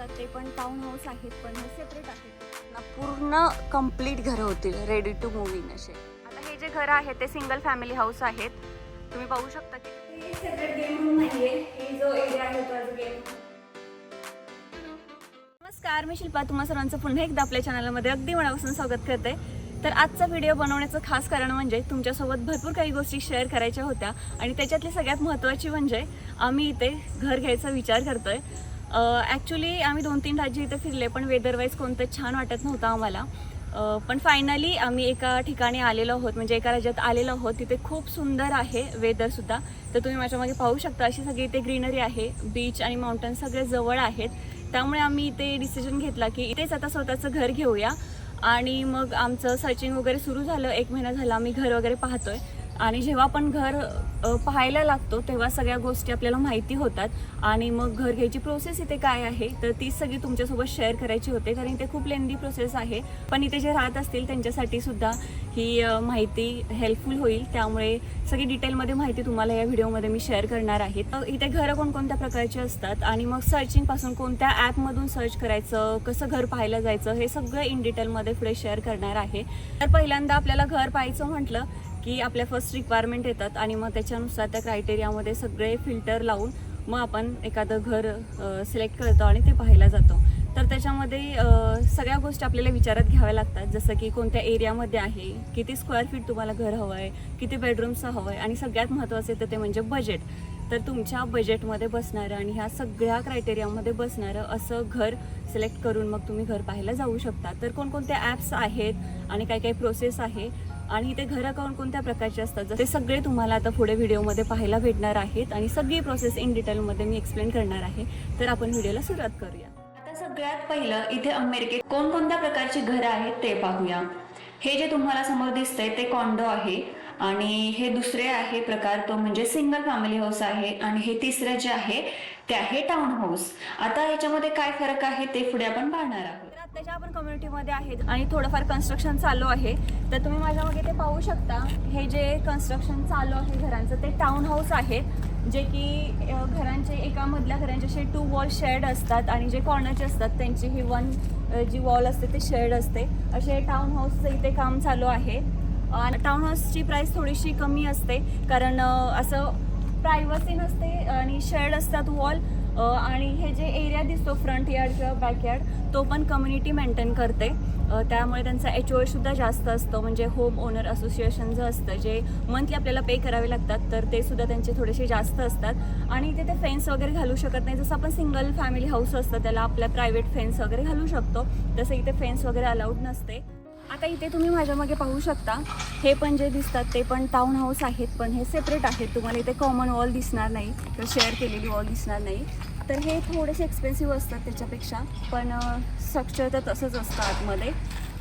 दिसतात ते पण टाउन हाऊस आहेत पण हे सेपरेट आहेत. ना पूर्ण कंप्लीट घरं होतील रेडी टू मूव इन असे. आता हे जे घर आहे ते सिंगल फॅमिली हाऊस आहेत. तुम्ही पाहू शकता की हे सेपरेट गेम रूम नाहीये. हे जो एरिया आहे तो गेम नमस्कार मी शिल्पा. तुम्हा सर्वांचं पुन्हा एकदा आपल्या चॅनलमध्ये अगदी मनापासून स्वागत करते. तर आजचा व्हिडिओ बनवण्याचं खास कारण म्हणजे तुमच्यासोबत भरपूर काही गोष्टी शेअर करायच्या होत्या. आणि त्याच्यातली सगळ्यात महत्त्वाची म्हणजे आम्ही इथे घर घ्यायचा विचार करतोय. ॲक्च्युली आम्ही दोन तीन राज्य इथे फिरले पण वेदरवाईज कोणतं छान वाटत नव्हतं आम्हाला. पण फायनली आम्ही एका ठिकाणी आलेलो आहोत म्हणजे एका राज्यात आलेलो आहोत तिथे खूप सुंदर आहे वेदरसुद्धा तर तुम्ही माझ्यामागे पाहू शकता अशी सगळी इथे ग्रीनरी आहे बीच आणि माउंटन सगळे जवळ आहेत. त्यामुळे आम्ही इथे डिसिजन घेतला की इथेच आता स्वतःचं घर घेऊया. आणि मग आमचं सर्चिंग वगैरे सुरू झालं एक महिना झाला आम्ही घर वगैरे पाहतोय. आणि जेव्हा आपण घर पाहायला लागतो तेव्हा सगळ्या गोष्टी आपल्याला माहिती होतात. आणि मग घर घ्यायची प्रोसेस इथे काय आहे तर ती सगळी तुमच्यासोबत शेअर करायची होते कारण इथे खूप लेंदी प्रोसेस आहे. पण इथे जे राहत असतील त्यांच्यासाठी सुद्धा ही माहिती हेल्पफुल होईल. त्यामुळे सगळी डिटेलमध्ये माहिती तुम्हाला या व्हिडिओमध्ये मी शेअर करणार आहे. तर इथे घरं कोणकोणत्या प्रकारची असतात आणि मग सर्चिंगपासून कोणत्या ॲपमधून सर्च करायचं कसं घर पाहायला जायचं हे सगळं इन डिटेलमध्ये पुढे शेअर करणार आहे. तर पहिल्यांदा आपल्याला घर पाहायचं म्हटलं की आपल्या फर्स्ट रिक्वायरमेंट येतात आणि मग त्याच्यानुसार त्या क्रायटेरियामध्ये सगळे फिल्टर लावून मग आपण एखादं घर सिलेक्ट करतो आणि ते पाहायला जातो. तर त्याच्यामध्ये सगळ्या गोष्टी आपल्याला विचारात घ्याव्या लागतात. जसं की कोणत्या एरियामध्ये आहे किती स्क्वेअर फीट तुम्हाला घर हवं आहे किती बेडरूमचं हवं आहे आणि सगळ्यात महत्त्वाचं येतं ते म्हणजे बजेट तर तुमच्या बजेटमध्ये बसणारं आणि ह्या सगळ्या क्रायटेरियामध्ये बसणारं असं घर सिलेक्ट करून मग तुम्ही घर पाहायला जाऊ शकता. तर कोणकोणते ॲप्स आहेत आणि काय काय प्रोसेस आहे आणि इथे घरं कोण कोणत्या प्रकारचे असतात? ते सगळे तुम्हाला आता पुढे व्हिडिओमध्ये पाहायला भेटणार आहेत आणि सगळी प्रोसेस इन डिटेलमध्ये मी एक्सप्लेन करणार आहे. तर आपण व्हिडिओला सुरुवात करूया. आता सगळ्यात पहिलं इथे अमेरिकेत कोणकोणत्या प्रकारची घरं आहेत ते पाहूया. हे जे तुम्हाला समोर दिसतंय ते कॉन्डो आहे आणि हे दुसरे आहे प्रकार तो म्हणजे सिंगल फॅमिली हाऊस आहे आणि हे तिसरं जे आहे ते आहे टाउन हाऊस आता ह्याच्यामध्ये काय फरक आहे ते पुढे आपण पाहणार आहोत. आत्ताच्या आपण कम्युनिटीमध्ये आहेत आणि थोडंफार कन्स्ट्रक्शन चालू आहे तर तुम्ही माझ्या मागे ते पाहू शकता. हे जे कन्स्ट्रक्शन चालू आहे घरांचं ते टाउन हाऊस आहेत जे की घरांचे एका मधल्या घरांचे असे टू वॉल शेड असतात आणि जे कॉर्नरचे असतात त्यांची ही वन जी वॉल असते ते शेड असते. असे टाउन हाऊसचं इथे काम चालू आहे. आणि टाउन हाऊसची प्राईस थोडीशी कमी असते कारण असं प्रायव्हसी नसते आणि शेड असतात वॉल आणि हे जे एरिया दिसतो फ्रंट यार्ड किंवा बॅक यार्ड तो पण कम्युनिटी मेंटेन करते. त्यामुळे त्यांचा एच ओ सुद्धा जास्त असतं. म्हणजे होम ओनर असोसिएशन जे असतं जे मंथली आपल्याला पे करावे लागतात तर ते सुद्धा त्यांचे थोडेसे जास्त असतात. आणि इथे ते फेन्स वगैरे घालू शकत नाही. जसं आपण सिंगल फॅमिली हाऊस असतं त्याला आपल्या प्रायव्हेट फेन्स वगैरे घालू शकतो. तसं इथे फेन्स वगैरे अलाउड नसते. आता इथे तुम्ही माझ्या मागे पाहू शकता हे पण जे दिसतात ते पण टाऊन हाऊस आहेत पण हे सेपरेट आहेत. तुम्हाला इथे कॉमन वॉल दिसणार नाही किंवा शेअर केलेली वॉल दिसणार नाही. तर हे थोडेसे एक्सपेन्सिव्ह असतात त्याच्यापेक्षा पण स्ट्रक्चर तर तसंच असतं आतमध्ये.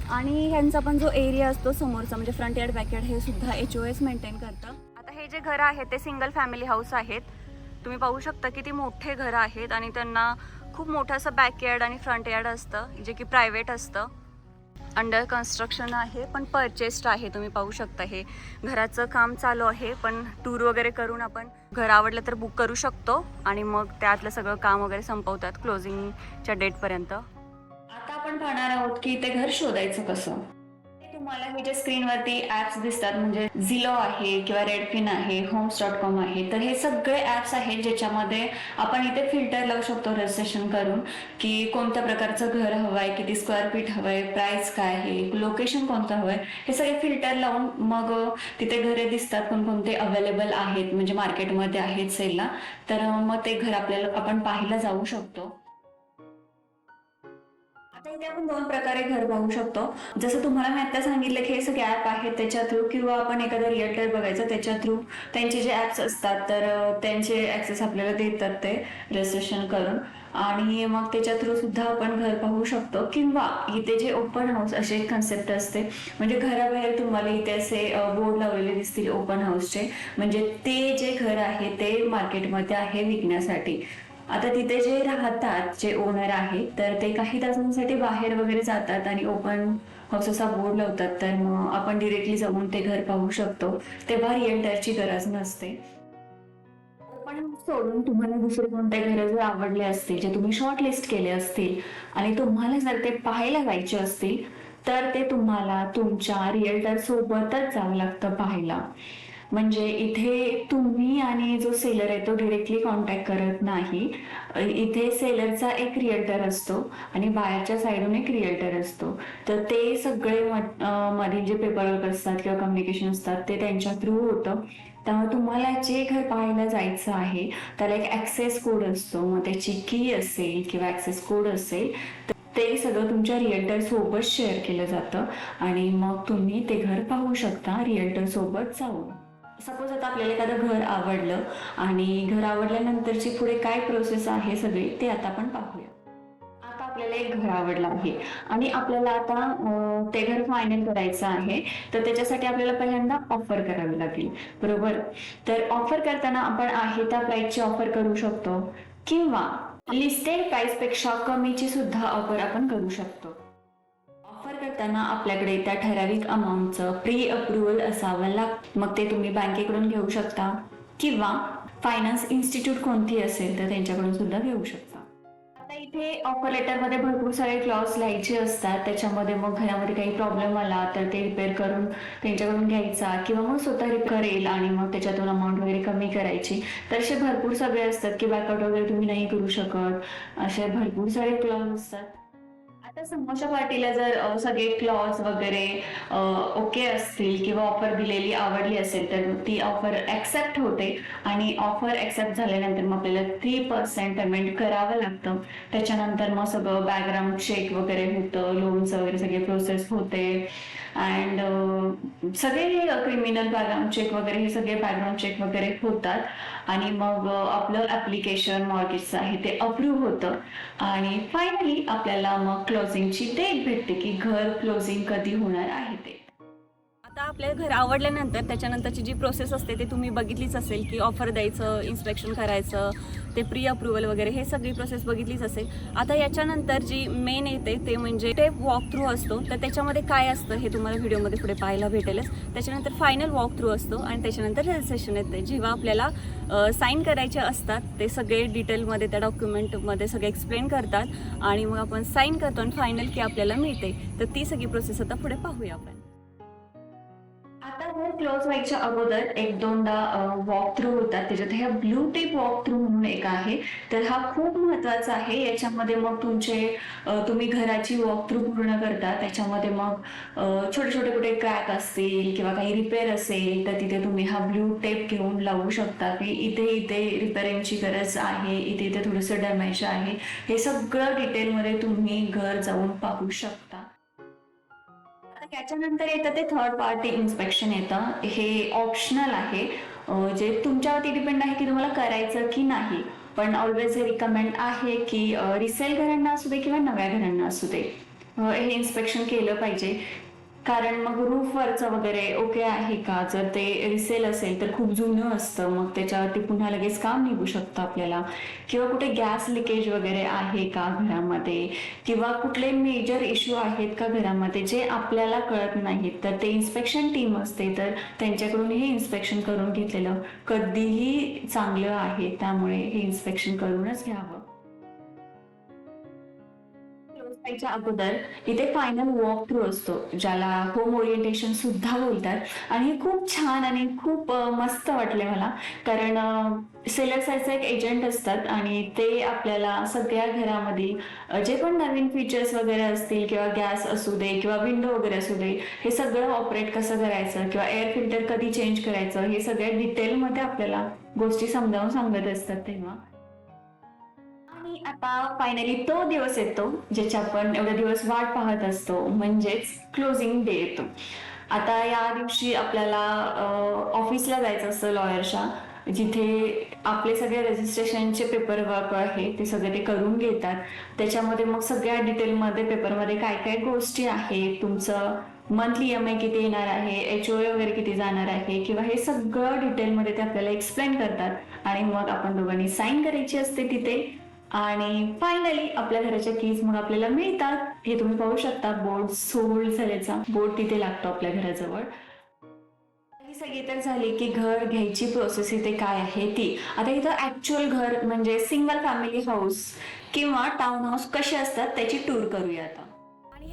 आणि ह्यांचा पण जो एरिया असतो समोरचा म्हणजे फ्रंट यार्ड बॅकयार्ड हे सुद्धा एच ओ एस मेंटेन करतं. आता हे जे घरं आहेत ते सिंगल फॅमिली हाऊस आहेत. तुम्ही पाहू शकता किती मोठे घरं आहेत आणि त्यांना खूप मोठं असं बॅकयार्ड आणि फ्रंट यार्ड असतं जे की प्रायव्हेट असतं. अंडर कन्स्ट्रक्शन आहे पण परचेस्ड आहे. तुम्ही पाहू शकता हे. घराचं काम चालू आहे पण टूर वगैरे करून आपण घर आवडलं तर बुक करू शकतो. आणि मग त्यातलं सगळं काम वगैरे संपवतात क्लोजिंगच्या डेटपर्यंत आता आपण पाहणार आहोत की ते घर शोधायचं कसं? तुम्हाला हे जे स्क्रीनवरती ऍप्स दिसतात म्हणजे झिलो आहे किंवा रेडफिन आहे होम्स डॉट कॉम आहे तर हे सगळे ऍप्स आहेत ज्याच्यामध्ये आपण इथे फिल्टर लावू शकतो रजिस्ट्रेशन करून की कोणत्या प्रकारचं घर हवं आहे किती स्क्वेअर फीट हवं आहे प्राईस काय आहे लोकेशन कोणतं हवं आहे हे सगळे फिल्टर लावून मग तिथे घरे दिसतात कोणकोणते अवेलेबल आहेत म्हणजे मार्केटमध्ये आहेत सेलला तर मग ते घर आपल्याला आपण पाहायला जाऊ शकतो. आता आपण दोन प्रकारे घर पाहू शकतो. जसं तुम्हाला मी आता सांगितलं की हे सगळे ऍप आहेत त्याच्या थ्रू किंवा आपण एखादा रिअल्टर बघायचं त्याच्या थ्रू त्यांचे जे ऍप्स असतात तर त्यांचे ऍक्सेस आपल्याला देतात ते रजिस्ट्रेशन करून. आणि मग त्याच्या थ्रू सुद्धा आपण घर पाहू शकतो. किंवा इथे जे ओपन हाऊस असे एक कन्सेप्ट असते म्हणजे घराबाहेर तुम्हाला इथे असे बोर्ड लावलेले दिसतील ओपन हाऊसचे म्हणजे ते जे घर आहे ते मार्केटमध्ये आहे विकण्यासाठी. आता तिथे जे राहतात जे ओनर आहेत तर ते काही तासांसाठी बाहेर वगैरे जातात आणि ओपन हाऊस असा बोर्ड लावतात. तर मग आपण डिरेक्टली जाऊन ते घर पाहू शकतो. तेव्हा रिएल्टरची गरज नसते. ओपन सोडून तुम्हाला दुसरे कोणते घरं जर आवडले असतील जे तुम्ही शॉर्ट लिस्ट केले असतील आणि तुम्हाला जर ते पाहायला जायचे असतील तर ते तुम्हाला तुमच्या रिअल्टर सोबतच जावं लागतं पाहायला. म्हणजे इथे तुम्ही आणि जो सेलर आहे तो डिरेक्टली कॉन्टॅक्ट करत नाही. इथे सेलरचा एक रिअल्टर असतो आणि बाहेरच्या साईडून एक रिअल्टर असतो. तर ते सगळे मधील जे पेपरवर्क असतात किंवा कम्युनिकेशन असतात ते त्यांच्या थ्रू होतं. त्यामुळे तुम्हाला जे घर पाहायला जायचं आहे त्याला एक ॲक्सेस कोड असतो. मग त्याची की असेल किंवा ॲक्सेस कोड असेल तर ते सगळं तुमच्या रिअल्टर सोबत शेअर केलं जातं. आणि मग तुम्ही ते घर पाहू शकता रिअल्टर सोबत जाऊन. सपोज आता आपल्याला एखादं घर आवडलं आणि घर आवडल्यानंतरची पुढे काय प्रोसेस आहे सगळी ते आता आपण पाहूया. आता आपल्याला एक घर आवडलं आहे आणि आपल्याला आता ते घर फायनल करायचं आहे तर त्याच्यासाठी आपल्याला पहिल्यांदा ऑफर करावी लागेल. बरोबर? तर ऑफर करताना आपण आहे त्या प्राईसची ऑफर करू शकतो किंवा लिस्टेड प्राइसपेक्षा कमीची सुद्धा ऑफर आपण करू शकतो. करताना आपल्याकडे त्या ठराविक अमाऊंटचं प्री अप्रुव्हल असावं लागतं मग ते तुम्ही बँकेकडून घेऊ शकता. किंवा फायनान्स इन्स्टिट्यूट कोणती असेल तर त्यांच्याकडून सुद्धा घेऊ शकता. आता इथे ऑफर लेटरमध्ये भरपूर सारे क्लॉज लिहायचे असतात. त्याच्यामध्ये मग घरामध्ये काही प्रॉब्लेम आला तर ते रिपेअर करून त्यांच्याकडून घ्यायचा किंवा मग स्वतः रिपेअर करेल आणि मग त्याच्यातून अमाऊंट वगैरे कमी करायची. तर असे भरपूर सगळे असतात की बॅकआउट वगैरे तुम्ही नाही करू शकत. असे भरपूर सारे क्लॉज असतात. आता समोशा पार्टीला जर सगळे क्लॉज वगैरे ओके असतील किंवा ऑफर दिलेली आवडली असेल तर ती ऑफर ऍक्सेप्ट होते. आणि ऑफर ऍक्सेप्ट झाल्यानंतर मग आपल्याला थ्री पर्सेंट पेमेंट करावं लागतं. त्याच्यानंतर मग सगळं बॅकग्राऊंड चेक वगैरे होतं लोनचं वगैरे सगळे प्रोसेस होते. अँड uh, सगळे क्रिमिनल बॅकग्राऊंड चेक वगैरे हे सगळे बॅकग्राऊंड चेक वगैरे होतात. आणि मग uh, आपलं ऍप्लिकेशन मॉर्गेजचं आहे ते अप्रूव्ह होतं. आणि फायनली आपल्याला मग क्लोजिंगची डेट भेटते की घर क्लोजिंग कधी होणार आहे ते. आपल्याला घर आवडल्यानंतर त्याच्यानंतरची जी प्रोसेस असते ते तुम्ही बघितलीच असेल की ऑफर द्यायचं इन्स्पेक्शन करायचं ते प्री अप्रुव्हल वगैरे हे सगळी प्रोसेस बघितलीच असेल. आता याच्यानंतर जी मेन येते ते म्हणजे ते वॉक थ्रू असतो. तर त्याच्यामध्ये काय असतं हे तुम्हाला व्हिडिओमध्ये पुढे पाहायला भेटेलच. त्याच्यानंतर फायनल वॉक थ्रू असतो आणि त्याच्यानंतर रजिस्ट्रेशन येते. जेव्हा आपल्याला साईन करायचे असतात ते सगळे डिटेलमध्ये त्या डॉक्युमेंटमध्ये सगळे एक्सप्लेन करतात आणि मग आपण साईन करतो आणि फायनल की आपल्याला मिळते. तर ती सगळी प्रोसेस आता पुढे पाहूया आपण. आता क्लोज व्हायच्या अगोदर एक दोनदा वॉक थ्रू होतात. त्याच्यात ह्या ब्लू टेप वॉक थ्रू म्हणून एक आहे. तर हा खूप महत्त्वाचा आहे. याच्यामध्ये मग तुमचे तुम्ही घराची वॉक थ्रू पूर्ण करता. त्याच्यामध्ये मग छोटे छोटे कुठे क्रॅक असतील किंवा काही रिपेअर असेल तर तिथे तुम्ही हा ब्लू टेप घेऊन लावू शकता. की इथे इथे रिपेअरिंगची गरज आहे. इथे इथे थोडंसं डॅमेज आहे. हे सगळं डिटेलमध्ये तुम्ही घर जाऊन पाहू शकता. त्याच्यानंतर येतं ते थर्ड पार्टी इन्स्पेक्शन येतं. हे ऑप्शनल आहे. जे तुमच्यावरती डिपेंड आहे की तुम्हाला करायचं की नाही. पण ऑलवेज हे रिकमेंड आहे की रिसेल घरांना असू दे किंवा नव्या घरांना असू दे. हे इन्स्पेक्शन केलं पाहिजे. कारण मग रूफवरचं वगैरे ओके आहे का? जर ते रिसेल असेल तर खूप जुनं असतं. मग त्याच्यावरती पुन्हा लगेच काम निघू शकतं आपल्याला? किंवा कुठे गॅस लिकेज वगैरे आहे का घरामध्ये? किंवा कुठले मेजर इश्यू आहेत का घरामध्ये जे आपल्याला कळत नाहीत? तर ते इन्स्पेक्शन टीम असते. तर त्यांच्याकडून हे इन्स्पेक्शन करून घेतलेलं कधीही चांगलं आहे. त्यामुळे हे इन्स्पेक्शन करूनच घ्यावं. करायच्या अगोदर इथे फायनल वॉक थ्रू असतो ज्याला होम ओरिएंटेशन सुद्धा बोलतात. आणि हे खूप छान आणि खूप मस्त वाटले मला. कारण सेलर एक एजंट असतात आणि ते आपल्याला सगळ्या घरामध्ये जे पण नवीन फीचर्स वगैरे असतील किंवा गॅस असू दे किंवा विंडो वगैरे असू दे हे सगळं ऑपरेट कसं करायचं किंवा एअर फिल्टर कधी चेंज करायचं हे सगळ्या डिटेलमध्ये आपल्याला गोष्टी समजावून सांगत असतात तेव्हा. आणि आता फायनली तो दिवस येतो ज्याची आपण एवढे दिवस वाट पाहत असतो म्हणजेच क्लोजिंग डे येतो. आता या दिवशी आपल्याला ऑफिसला जायचं असतं लॉयरच्या जिथे आपले सगळे रजिस्ट्रेशनचे पेपर वर्क आहे ते सगळे ते करून घेतात. त्याच्यामध्ये मग सगळ्या डिटेलमध्ये पेपरमध्ये काय काय गोष्टी आहेत तुमचं मंथली एम आय किती येणार आहे एच ओ वगैरे किती जाणार आहे किंवा हे सगळं डिटेलमध्ये ते आपल्याला एक्सप्लेन करतात. आणि मग आपण दोघांनी साईन करायची असते तिथे. आणि फायनली आपल्या घराच्या कीज मग आपल्याला मिळतात. हे तुम्ही पाहू शकता बोर्ड सोल्ड झाल्याचा. बोर्ड तिथे लागतो आपल्या घराजवळ. ही सगळी तर झाली की घर घ्यायची प्रोसेस इथे काय आहे ती. आता इथं ऍक्च्युअल घर म्हणजे सिंगल फॅमिली हाऊस किंवा टाउन हाऊस कसे असतात त्याची टूर करूया आता.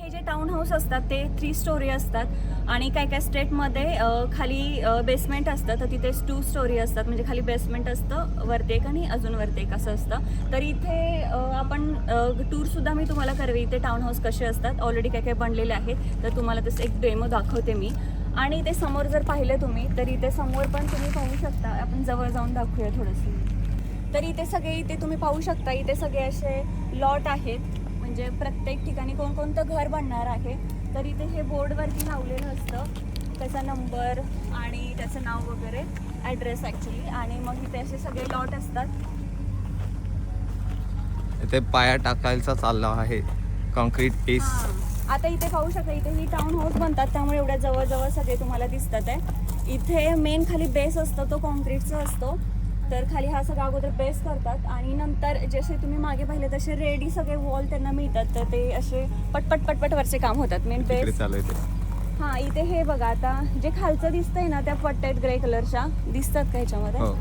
हे जे टाउन हाऊस असतात ते थ्री स्टोरी असतात. आणि काय काय स्टेटमध्ये खाली बेसमेंट असतं तर तिथे टू स्टोरी असतात. म्हणजे खाली बेसमेंट असतं वरती एक आणि अजून वरती एक असं असतं. तर इथे आपण टूरसुद्धा मी तुम्हाला करवे. इथे टाउन हाऊस कसे असतात ऑलरेडी काय काय बनलेले आहेत तर तुम्हाला तसं एक डेमो दाखवते मी. आणि ते समोर जर पाहिलं तुम्ही तर इथे समोर पण तुम्ही पाहू शकता. आपण जवळ जाऊन दाखवूया थोडंसं. तर इथे सगळे इथे तुम्ही पाहू शकता इथे सगळे असे लॉट आहेत. म्हणजे प्रत्येक ठिकाणी कोणकोणतं घर बनणार आहे तर इथे हे बोर्डवरती लावलेलं असतं. त्याचा नंबर आणि त्याचं नाव वगैरे ॲड्रेस ॲक्च्युली आणि मग इथे असे सगळे लॉट असतात. इथे पाया टाकायचा चालला आहे. Concrete piece. आता इथे पाहू शकता इथे ही टाउन हाऊस बनतात त्यामुळे एवढ्या जवळजवळ सगळे तुम्हाला दिसतात आहे. इथे मेन खाली बेस असतो तो कॉन्क्रीटचा असतो. तर खाली हा सगळा अगोदर बेस करतात आणि नंतर जसे तुम्ही मागे पाहिले तसे रेडी सगळे वॉल त्यांना मिळतात. तर ते असे पटपट पटपट वरचे काम होतात. मेन बेस हा इथे हे बघा आता जे खालचं दिसतंय ना त्या पट्ट्या आहेत ग्रे कलरच्या दिसतात का ह्याच्यामध्ये? हो.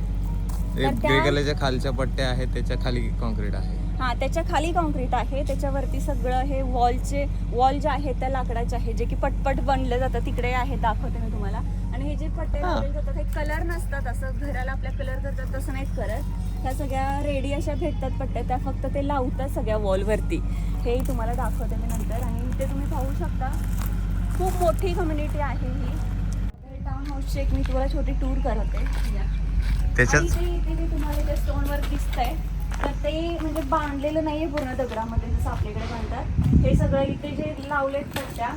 ग्रे कलरच्या खालच्या पट्ट्या आहेत त्याच्याखाली कॉन्क्रीट आहे. हा त्याच्याखाली कॉन्क्रीट आहे. त्याच्यावरती सगळं हे वॉलचे वॉल जे आहेत त्या लाकडाचे आहे जे की पटपट बनले जातात तिकडे आहे दाखवते मी तुम्हाला. हे जे पट्टे हा. हे कलर नसतात असं घराला आपल्या कलर करतात तसं नाहीत करत. ह्या सगळ्या रेडी अशा भेटतात पट्ट्या त्या फक्त ते लावतात सगळ्या वॉलवरती हेही तुम्हाला दाखवते मी नंतर आणि इथे तुम्ही पाहू शकता. खूप मोठी कम्युनिटी आहे ही. टाउन हाऊसची एक मी तुम्हाला छोटी टूर करते. या. त्याच्यात? आणि ते इथे जे तुम्हाला इथे स्टोनवर दिसतंय. तर ते म्हणजे बांधलेलं नाहीये पूर्ण दगडामध्ये जसं आपल्याकडे बांधतात हे सगळं इथे जे लावलेत पट्ट्या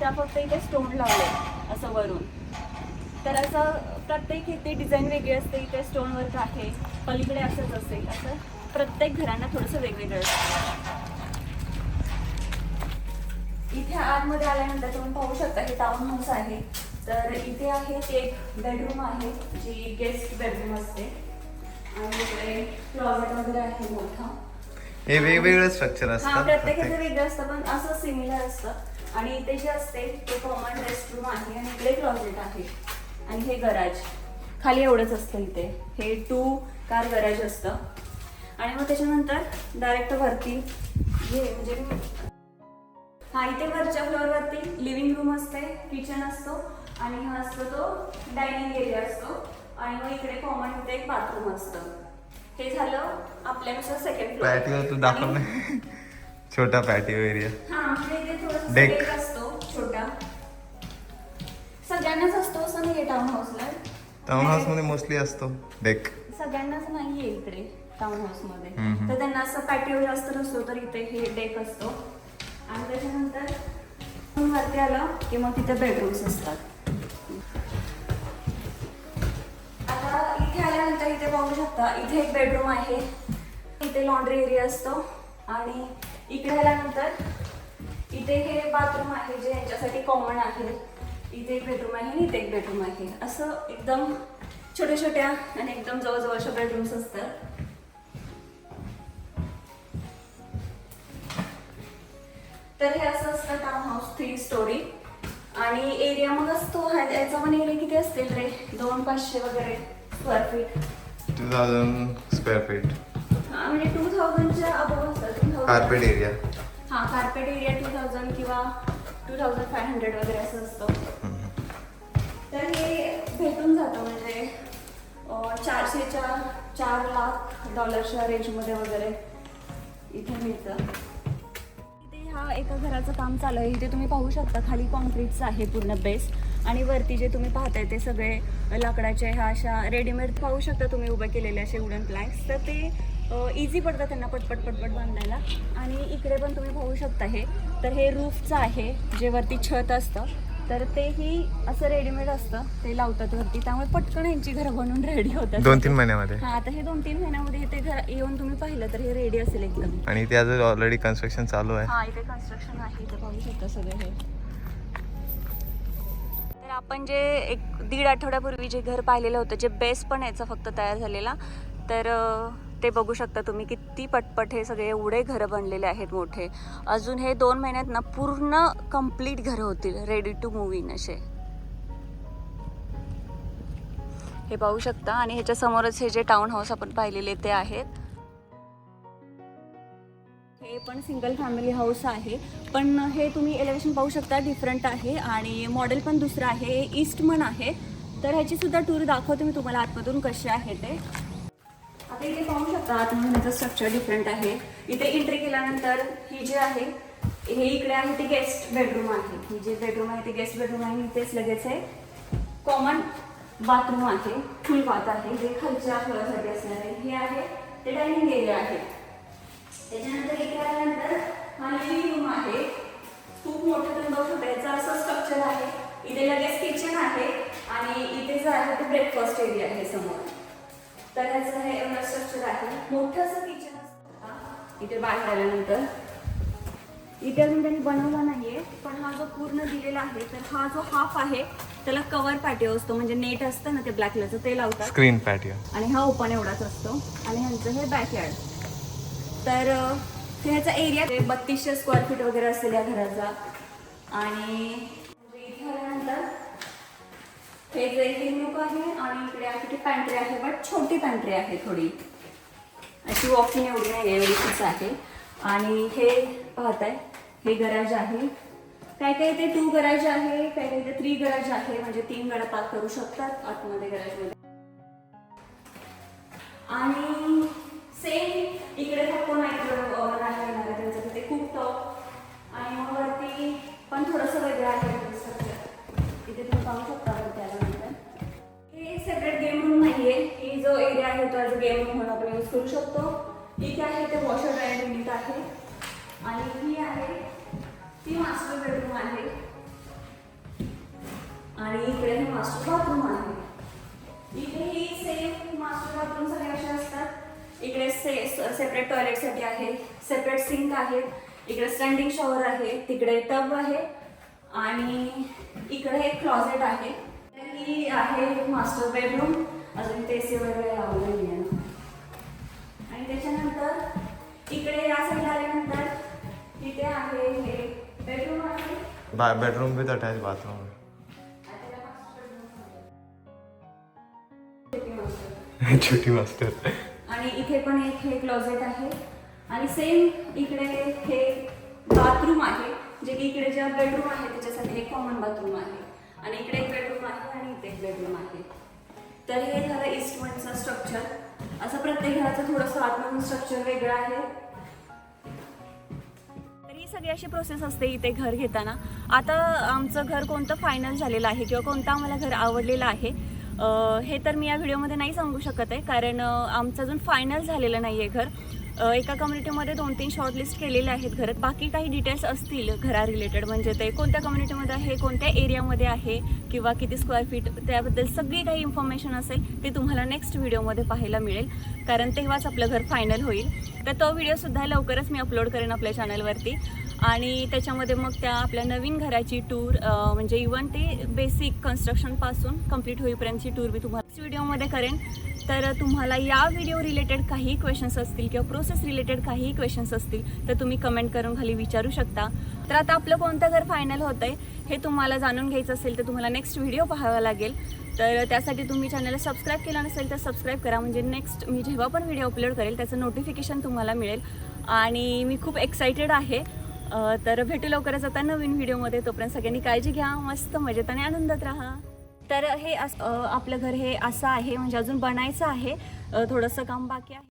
त्या फक्त इथे स्टोन लावले असं वरून. तर असं प्रत्येक इथे डिझाईन वेगळी असते इथे स्टोन वर्क आहे पलीकडे असंच असेल असं प्रत्येक घरांना थोडंसं वेगवेगळं असतं. इथे आतमध्ये आल्यानंतर तुम्ही पाहू शकता हे टाउन हाऊस आहे. तर इथे आहे ते एक बेडरूम आहे जी गेस्ट बेडरूम असते. आणि इकडे क्लॉजेट वगैरे आहे मोठा. हे वेगवेगळं स्ट्रक्चर हा असतात प्रत्येकाचं प्रत्येक- वेगळं असतं पण असं सिमिलर असतं. आणि इथे जे असते ते कॉमन रेस्टरूम आहे आणि इकडे क्लॉजेट आहे. आणि हे गराज खाली एवढंच असतं इथे. हे टू कार गराज असतं. आणि मग त्याच्यानंतर डायरेक्ट वरती हे म्हणजे हा इथे वरच्या फ्लोअरवरती लिव्हिंग रूम असते किचन असतो आणि हा असतो तो डायनिंग एरिया असतो. आणि मग इकडे कॉमन इथे एक बाथरूम असतं. हे झालं आपल्यानुसार सेकंड फ्लोअर तू दाखव छोटा पॅटिओ एरिया हा म्हणजे इथे deck. असतो छोटा. सगळ्यांनाच असतो असं नाहीये टाउन हाऊसला टाउन हाऊसमध्ये मोस्टली असतो डेक सगळ्यांनाच नाहीये इकडे टाउन हाऊसमध्ये. तर त्यांना असं पॅटिओ जास्त नसतो तर इथे हे डेक असतो. आणि त्याच्यानंतर वरती आलं की मग तिथे बेडरूम्स असतात. आता इथे आल्यानंतर इथे पाहू शकता इथे एक बेडरूम आहे. इथे लॉन्ड्री एरिया असतो. आणि इकडे आल्यानंतर इथे हे बाथरूम आहे जे यांच्यासाठी कॉमन आहे. इथे एक बेडरूम आहे आणि इथे एक बेडरूम आहे. असं एकदम छोट्या छोट्या आणि एकदम जवळजवळच्या बेडरूम्स असतात. तर हे असं असतं टाउन हाऊस थ्री स्टोरी आणि एरिया मग असतो याचा पण एरिया किती असतील रे? दोन पाचशे वगैरे square feet two thousand square feet हा म्हणजे टू थाउजंडच्या अबोव असतात कार्पेट एरिया हा कार्पेट एरिया टू थाउजंड किंवा टू थाउजंड फाय हंड्रेड वगैरे असं असतं. तर हे भेटून जातं म्हणजे चारशेच्या चार लाख डॉलरच्या रेंजमध्ये वगैरे इथे मिळतं. इथे हा एका घराचं काम चालू आहे. इथे तुम्ही पाहू शकता खाली कॉन्क्रीटचं आहे पूर्ण बेस आणि वरती जे तुम्ही पाहताय ते सगळे लाकडाचे ह्या अशा रेडीमेड पाहू शकता तुम्ही उभे केलेले असे वुडन प्लॅक्स तर ते इझी पडतं त्यांना पटपट पटपट बांधायला. आणि इकडे पण तुम्ही पाहू शकता हे. तर हे रूफचं आहे जे वरती छत असतं. तर तेही असं रेडीमेड असतं. ते लावतात वरती. त्यामुळे पटकन यांची घरं बनवून रेडी होतात. दोन तीन महिन्यामध्ये. हा आता हे दोन तीन महिन्यामध्ये ते घर येऊन तुम्ही पाहिलं तर हे रेडी असेल एकदम. आणि ते अजून ऑलरेडी कन्स्ट्रक्शन चालू आहे. हा इथे कन्स्ट्रक्शन आहे. इथे पाहू शकता सगळं हे. तर आपण जे एक दीड आठवड्यापूर्वी जे घर पाहिलेलं होतं जे बेस पण याचा फक्त तयार झालेला. तर ते बघू शकता तुम्ही किती पटपट हे सगळे एवढे घरं बनलेले आहेत मोठे. अजून हे दोन महिन्यात ना पूर्ण कंप्लीट घरं होतील रेडी टू मूव इन असे. हे पाहू शकता आणि ह्याच्या समोरच हे जे टाउन हाऊस आपण पाहिलेले ते आहेत. हे पण सिंगल फॅमिली हाऊस आहे. पण हे तुम्ही एलिव्हेशन पाहू शकता डिफरंट आहे आणि मॉडेल पण दुसरं आहे. ईस्टमन आहे. तर ह्याची सुद्धा टूर दाखवते मी तुम्हाला आतमधून कसे आहे ते. आता इथे पाहू शकता आतमधून याचं स्ट्रक्चर डिफरंट आहे. इथे एंट्री केल्यानंतर ही जी आहे हे इकडे आहे ते गेस्ट बेडरूम आहे. ही जे बेडरूम आहे ते गेस्ट बेडरूम आहे. इथेच लगेच आहे कॉमन बाथरूम आहे. फुल बाथ आहे. जे खालच्या फळासाठी असणार आहे हे आहे. ते डायनिंग एरिया आहे. त्याच्यानंतर इथे आल्यानंतर हा लिव्हिंग रूम आहे. खूप मोठं तुम्ही बघू शकता. याचा असं स्ट्रक्चर आहे. इथे लगेच किचन आहे. आणि इथे जे आहे ते ब्रेकफास्ट एरिया आहे समोर. तर ह्याचं हे एवढं स्ट्रक्चर आहे. मोठं असं किचन असतं. इथे बाहेर आल्यानंतर. इथे अजून त्यांनी बनवला नाहीये पण हा जो पूर्ण दिलेला आहे तर हा जो हाफ आहे त्याला कवर पॅटिओ असतो. म्हणजे नेट असतं ना ते ब्लॅक कलरचं ते लावतात. स्क्रीन पॅटिओ आणि हा ओपन एवढाच असतो. आणि ह्यांचं हे बॅकयार्ड तर ह्याचा एरिया बत्तीसशे स्क्वेअर फीट वगैरे असेल या घराचा. आणि हे जे हे लुक आहे आणि इकडे आहे ती पॅन्ट्री आहे बट छोटी पॅन्ट्री आहे थोडी. अशी वॉकिंग एवढी नाही आहे एवढीच आहे. आणि हे पाहताय हे गराज आहे. काय काय ते टू गराज आहे काय काय ते थ्री गराज आहे म्हणजे तीन गडा पार्क करू शकतात आतमध्ये गराजमध्ये आणि सेम इकडे फक्त मायक्रोवेव्ह आहे आहे त्यांचं ते खूप टॉप आणि मग वरती पण थोडंसं वेगळं आहे. आहे गेम म्हणून आपण यूज करू शकतो. इथे आहे ते वॉशर ड्रायर युनिट आहे. आणि ही आहे ती मास्टर बेडरूम आहे. आणि इकडे हे मास्टर बाथरूम आहे. इथेही सेम मास्टर बाथरूम सगळे असे असतात. इकडे से सेपरेट टॉयलेटसाठी आहे सेपरेट सिंक आहे. इकडे स्टँडिंग शॉवर आहे तिकडे टब आहे. आणि इकडे एक क्लॉझेट आहे. तर ही आहे मास्टर बेडरूम अजून ते सी वगैरे लावलेलं बेडरूम विथ अटॅच बाथरूम छोटी मास्टर आणि इथे पण एक हे क्लोजेट आहे. आणि सेम इकडे हे बाथरूम आहे जे की इकडे ज्या बेडरूम आहे त्याच्यासाठी एक कॉमन बाथरूम आहे. आणि इकडे एक बेडरूम आहे आणि इथे एक बेडरूम आहे. तर हे झालं ईस्टमनचं स्ट्रक्चर असं प्रत्येक घराचं थोडंसं आतमधून स्ट्रक्चर वेगळं आहे. सगळी अशी प्रोसेस असते इथे घर घेताना. आता आमचं घर कोणतं फायनल झालेलं आहे किंवा कोणतं आम्हाला घर आवडलेलं आहे हे तर मी या व्हिडिओमध्ये नाही सांगू शकत आहे. कारण आमचं अजून फायनल झालेलं नाही आहे घर एका कम्युनिटीमध्ये दोन तीन शॉर्टलिस्ट केलेले आहेत घरात. बाकी काही डिटेल्स असतील घरा रिलेटेड म्हणजे ते कोणत्या कम्युनिटीमध्ये आहे कोणत्या एरियामध्ये आहे किंवा किती स्क्वेअर फीट त्याबद्दल सगळी काही इन्फॉर्मेशन असेल ते तुम्हाला नेक्स्ट व्हिडिओमध्ये पाहायला मिळेल. कारण तेव्हाच आपलं घर फायनल होईल. तर तो व्हिडिओसुद्धा लवकरच मी अपलोड करेन आपल्या चॅनलवरती आणि त्याच्यामध्ये मग त्या आपल्या नवीन घराची टूर म्हणजे इवन ते बेसिक कन्स्ट्रक्शनपासून कंप्लीट होईपर्यंतची टूर मी तुम्हाला व्हिडिओमध्ये करेन. तर तुम्हाला या व्हिडिओ रिलेटेड काही क्वेश्चन्स असतील किंवा प्रोसेस रिलेटेड काही क्वेश्चन्स असतील तर तुम्ही कमेंट करून खाली विचारू शकता. तर आता आपलं कोणतं घर फायनल होतं आहे हे तुम्हाला जाणून घ्यायचं असेल तर तुम्हाला नेक्स्ट व्हिडिओ पाहावा लागेल. तर त्यासाठी तुम्ही चॅनलला सबस्क्राईब केलं नसेल तर सबस्क्राईब करा. म्हणजे नेक्स्ट मी जेव्हा पण व्हिडिओ अपलोड करेल त्याचं नोटिफिकेशन तुम्हाला मिळेल. आणि मी खूप एक्सायटेड आहे. तर भेटू लवकरच आता नवीन व्हिडिओमध्ये. तोपर्यंत सगळ्यांनी काळजी घ्या मस्त मजेत आणि आनंदात राहा. तर हे आपलं घर हे असं आहे म्हणजे अजून बनायचं आहे. थोडंसं काम बाकी आहे.